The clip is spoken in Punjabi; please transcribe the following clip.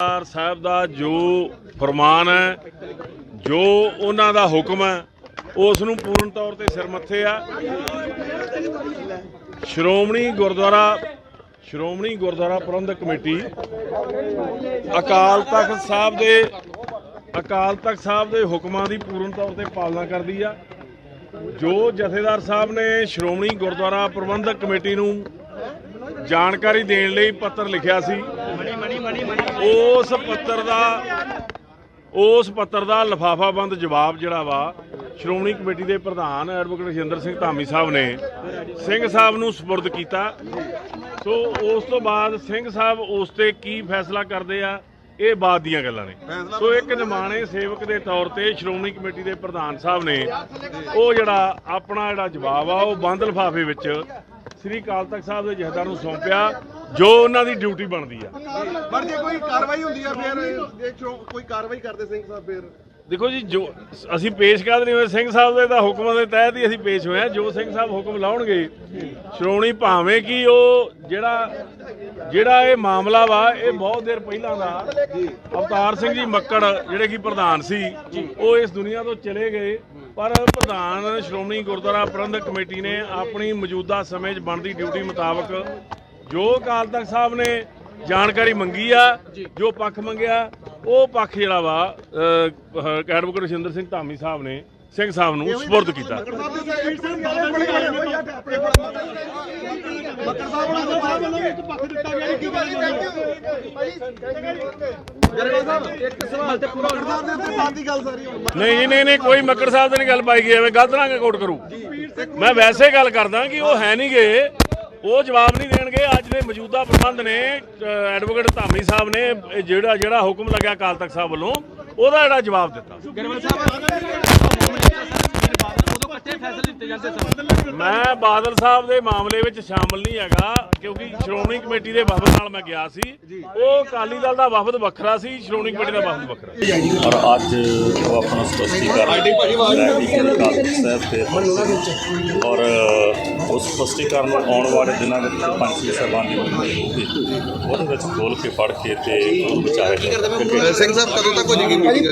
ਸਰਦਾਰ ਸਾਹਿਬ ਦਾ ਜੋ ਫਰਮਾਨ ਹੈ, ਜੋ ਉਹਨਾਂ ਦਾ ਹੁਕਮ ਹੈ, ਉਸ ਨੂੰ ਪੂਰਨ ਤੌਰ ਤੇ ਸਿਰ ਮੱਥੇ ਆ। ਸ਼੍ਰੋਮਣੀ ਗੁਰਦੁਆਰਾ ਸ਼੍ਰੋਮਣੀ ਗੁਰਦੁਆਰਾ ਪ੍ਰਬੰਧਕ ਕਮੇਟੀ ਅਕਾਲ ਤਖਤ ਸਾਹਿਬ ਦੇ, ਅਕਾਲ ਤਖਤ ਸਾਹਿਬ ਦੇ ਹੁਕਮਾਂ ਦੀ ਪੂਰਨ ਤੌਰ ਤੇ ਪਾਲਣਾ ਕਰਦੀ ਆ। ਜੋ ਜਥੇਦਾਰ ਸਾਹਿਬ ਨੇ ਸ਼੍ਰੋਮਣੀ ਗੁਰਦੁਆਰਾ ਪ੍ਰਬੰਧਕ ਕਮੇਟੀ ਨੂੰ ਜਾਣਕਾਰੀ ਦੇਣ ਲਈ ਪੱਤਰ ਲਿਖਿਆ ਸੀ ਉਸ ਪੱਤਰ ਦਾ ਉਸ ਪੱਤਰ ਦਾ ਲਫਾਫਾਬੰਦ ਜਵਾਬ ਜਿਹੜਾ ਵਾ ਸ਼੍ਰੋਮਣੀ ਕਮੇਟੀ ਦੇ ਪ੍ਰਧਾਨ ਐਡਵੋਕੇਟ ਰਜਿੰਦਰ ਸਿੰਘ ਧਾਮੀ ਸਾਹਿਬ ਨੇ ਸਿੰਘ ਸਾਹਿਬ ਨੂੰ ਸਪੁਰਦ ਕੀਤਾ। ਸੋ ਉਸ ਤੋਂ ਬਾਅਦ ਸਿੰਘ ਸਾਹਿਬ ਉਸ ਤੇ ਕੀ ਫੈਸਲਾ ਕਰਦੇ ਆ ਇਹ ਬਾਅਦ ਦੀਆਂ ਗੱਲਾਂ ਨੇ। ਸੋ ਇੱਕ ਨਿਮਾਣੇ ਸੇਵਕ ਦੇ ਤੌਰ ਤੇ ਸ਼੍ਰੋਮਣੀ ਕਮੇਟੀ ਦੇ ਪ੍ਰਧਾਨ ਸਾਹਿਬ ਨੇ ਉਹ ਜਿਹੜਾ ਆਪਣਾ ਜਿਹੜਾ ਜਵਾਬ ਆ ਉਹ ਬੰਦ ਲਿਫਾਫੇ ਵਿੱਚ ਸ੍ਰੀ ਅਕਾਲ ਤਖਤ ਸਾਹਿਬ ਦੇ ਜਥੇਦਾਰ ਨੂੰ ਸੌਂਪਿਆ। ਜੋ ਉਹਨਾਂ ਦੀ ਡਿਊਟੀ ਬਣਦੀ ਆ। ਪਰ ਜੇ ਕੋਈ ਕਾਰਵਾਈ ਹੁੰਦੀ ਆ ਫਿਰ ਜੇ ਚੋ- ਕੋਈ ਕਾਰਵਾਈ ਕਰਦੇ ਸਿੰਘ ਸਾਹਿਬ ਫਿਰ? ਦੇਖੋ ਜੀ ਜੋ ਅਸੀਂ ਪੇਸ਼ ਕਰ ਨਹੀਂ ਹੋਏ ਸਿੰਘ ਸਾਹਿਬ ਦੇ ਤਾਂ ਹੁਕਮਾਂ ਦੇ ਤਹਿਤ ਹੀ ਅਸੀਂ ਪੇਸ਼ ਹੋਏ ਜੋ ਸਿੰਘ ਸਾਹਿਬ ਹੁਕਮ ਲਾਉਣਗੇ ਸ਼੍ਰੋਮਣੀ ਭਾਵੇਂ ਕਿ ਉਹ ਜਿਹੜਾ ਜਿਹੜਾ ਇਹ ਮਾਮਲਾ ਵਾ ਇਹ ਬਹੁਤ ਦੇਰ ਪਹਿਲਾਂ ਦਾ ਅਵਤਾਰ ਸਿੰਘ ਜੀ ਮੱਕੜ ਜਿਹੜੇ ਕਿ ਪ੍ਰਧਾਨ ਸੀ ਉਹ ਇਸ ਦੁਨੀਆ ਤੋਂ ਚਲੇ ਗਏ। ਪਰ ਪ੍ਰਧਾਨ ਸ਼੍ਰੋਮਣੀ ਗੁਰਦੁਆਰਾ ਪ੍ਰਬੰਧਕ ਕਮੇਟੀ ਨੇ ਆਪਣੀ ਮੌਜੂਦਾ ਸਮੇਂ 'ਚ ਬਣਦੀ ਡਿਊਟੀ ਮੁਤਾਬਕ ਜੋ ਅਕਾਲ ਤਖਤ ਸਾਹਿਬ ਨੇ ਜਾਣਕਾਰੀ ਮੰਗੀ ਆ ਜੋ ਪੱਖ ਮੰਗਿਆ ਉਹ ਪੱਖ ਜਿਹੜਾ ਵਾ ਐਡਵੋਕੇਟ ਰਜਿੰਦਰ ਸਿੰਘ ਧਾਮੀ ਸਾਹਿਬ ਨੇ ਸਿੰਘ ਸਾਹਿਬ ਨੂੰ ਸਪੁਰਦ ਕੀਤਾ ਦੇ ਦੀ ਨਹੀਂ ਨਹੀਂ ਨਹੀਂ ਕੋਈ ਮੱਕੜ ਸਾਹਿਬ ਤੇ ਨਹੀਂ ਗੱਲ ਪਾਈ ਗਈ ਐਵੇਂ ਗਲਤ ਨਾ ਕੋਟ ਕਰੂ ਮੈਂ ਵੈਸੇ ਗੱਲ ਕਰਦਾ ਕਿ ਉਹ ਹੈ ਨਹੀਂ ਗਏ ਉਹ ਜਵਾਬ ਨਹੀਂ ਦੇਣਗੇ। ਅੱਜ ਦੇ ਮੌਜੂਦਾ ਪ੍ਰਬੰਧ ਨੇ ਐਡਵੋਕੇਟ ਧਾਮੀ ਸਾਹਿਬ ਨੇ ਜਿਹੜਾ ਜਿਹੜਾ ਹੁਕਮ ਲੱਗਿਆ ਅਕਾਲ ਤਖਤ ਸਾਹਿਬ ਵੱਲੋਂ, ਉਹਦਾ ਜਿਹੜਾ ਜਵਾਬ ਦਿੱਤਾ। ਮੈਂ ਬਾਦਲ ਸਾਹਿਬ ਦੇ ਮਾਮਲੇ ਵਿੱਚ ਸ਼ਾਮਲ ਨਹੀਂ ਹੈਗਾ ਕਿਉਂਕਿ ਸ਼੍ਰੋਮਣੀ ਕਮੇਟੀ ਦੇ ਵਫਦ ਨਾਲ ਮੈਂ ਗਿਆ ਸੀ। ਉਹ ਅਕਾਲੀ ਦਲ ਦਾ ਵਫਦ ਵੱਖਰਾ ਸੀ ਸ਼੍ਰੋਮਣੀ ਕਮੇਟੀ ਦਾ ਵਫਦ ਵੱਖਰਾ ਔਰ ਅੱਜ ਉਹ ਆਪਣਾ ਸਪਸ਼ਟੀਕਰਨ। ਔਰ ਉਸ ਸਪਸ਼ਟੀਕਰਨ ਨੂੰ ਆਉਣ ਵਾਲੇ ਦਿਨਾਂ ਵਿੱਚ ਪੰਜ ਛੇ ਸਾਹਿਬਾਨ ਦੀ ਮੀਟਿੰਗ ਹੋਊਗੀ ਉਹਦੇ ਵਿੱਚ ਖੋਲ ਕੇ ਪੜ੍ਹ ਕੇ ਤੇ ਜਾਊਗਾ। ਸਿੰਘ ਸਾਹਿਬ ਕਦੋਂ ਤੱਕ ਹੋ ਜੇਗੀ ਮੀਟਿੰਗ